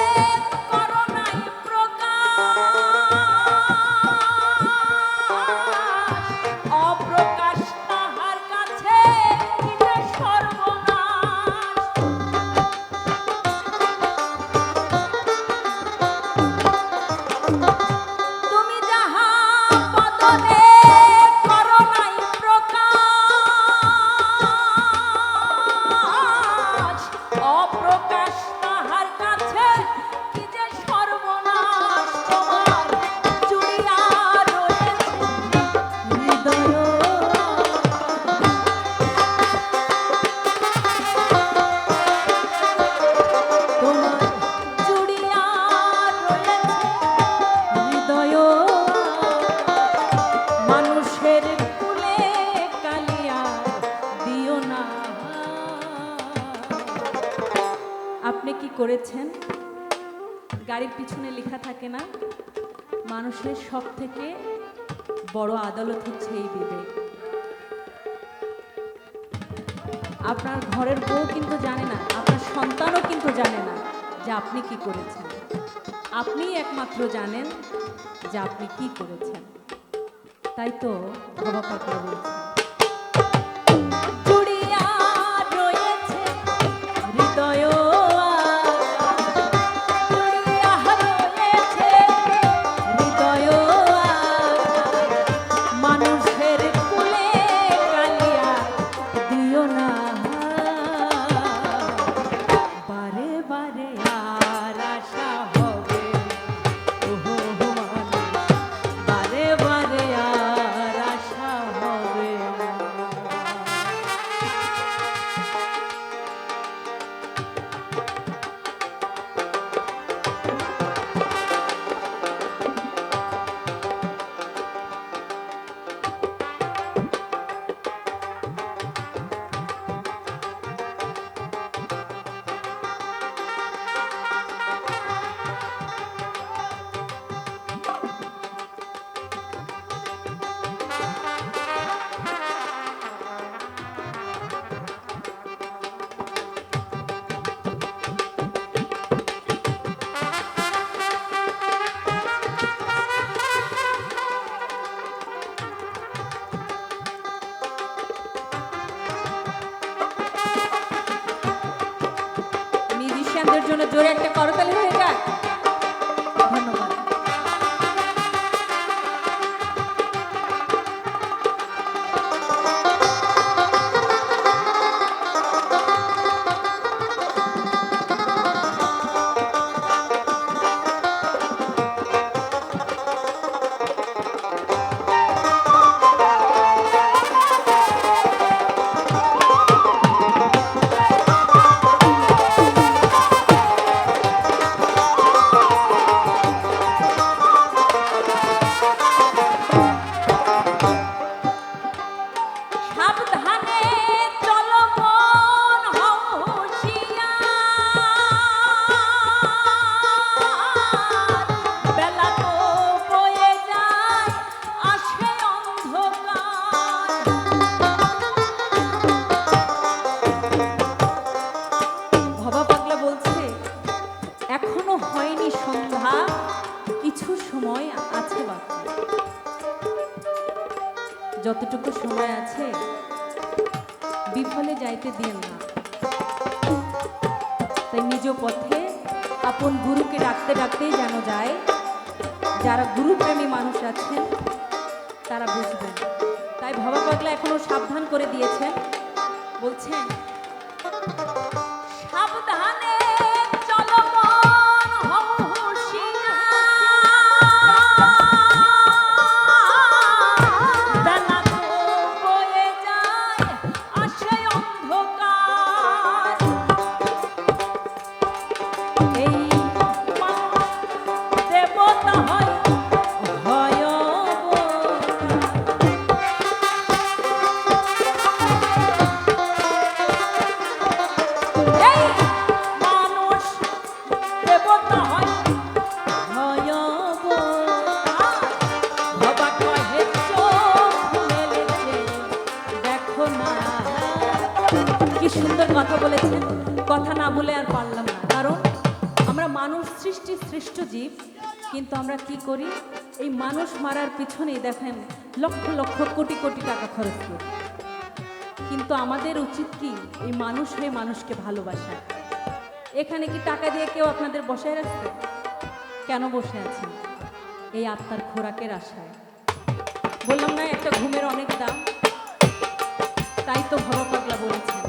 yeah. গাড়ির পিছনে লেখা থাকে না, মানুষের সব থেকে বড় আদালত হচ্ছে এই বিবেক। আপনার ঘরের বউ কিন্তু জানে না, আপনার সন্তানও কিন্তু জানে না যে আপনি কি করেছেন। আপনি একমাত্র জানেন যে আপনি কি করেছেন। তাই তো বাবা পাকা বলছেন জন্য জোরে একটা করতালি হয়ে যাক সময় আছে যতটুকু সময় আছে, বিফলে যাইতে দিন না। তাই নিজ পথে আপন গুরুকে ডাকতে ডাকতেই যেন যায়, যারা গুরুপ্রেমী মানুষ আছেন, তারা বুঝবেন। তাই ভবা পাগলা এখনও সাবধান করে দিয়েছেন। বলছেন সুন্দর কথা বলেছেন কথা না বলে আর পারলাম না। কারণ আমরা মানুষ সৃষ্টি সৃষ্ট জীব, কিন্তু আমরা কি করি? এই মানুষ মারার পিছনেই দেখেন লক্ষ লক্ষ কোটি কোটি টাকা খরচ করি। কিন্তু আমাদের উচিত কি? এই মানুষ হয়ে মানুষকে ভালোবাসা। এখানে কি টাকা দিয়ে কেউ আপনাদের বসায় রাখবে কেন বসে আছেন? এই আত্মার খোরাকের আশায়। বললাম না, একটা ঘুমের অনেক দাম। তাই তো ভবা পাগলা বলেছেন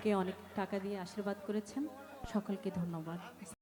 অনেকে অনেক টাকা দিয়ে আশীর্বাদ করেছেন। সকলকে ধন্যবাদ।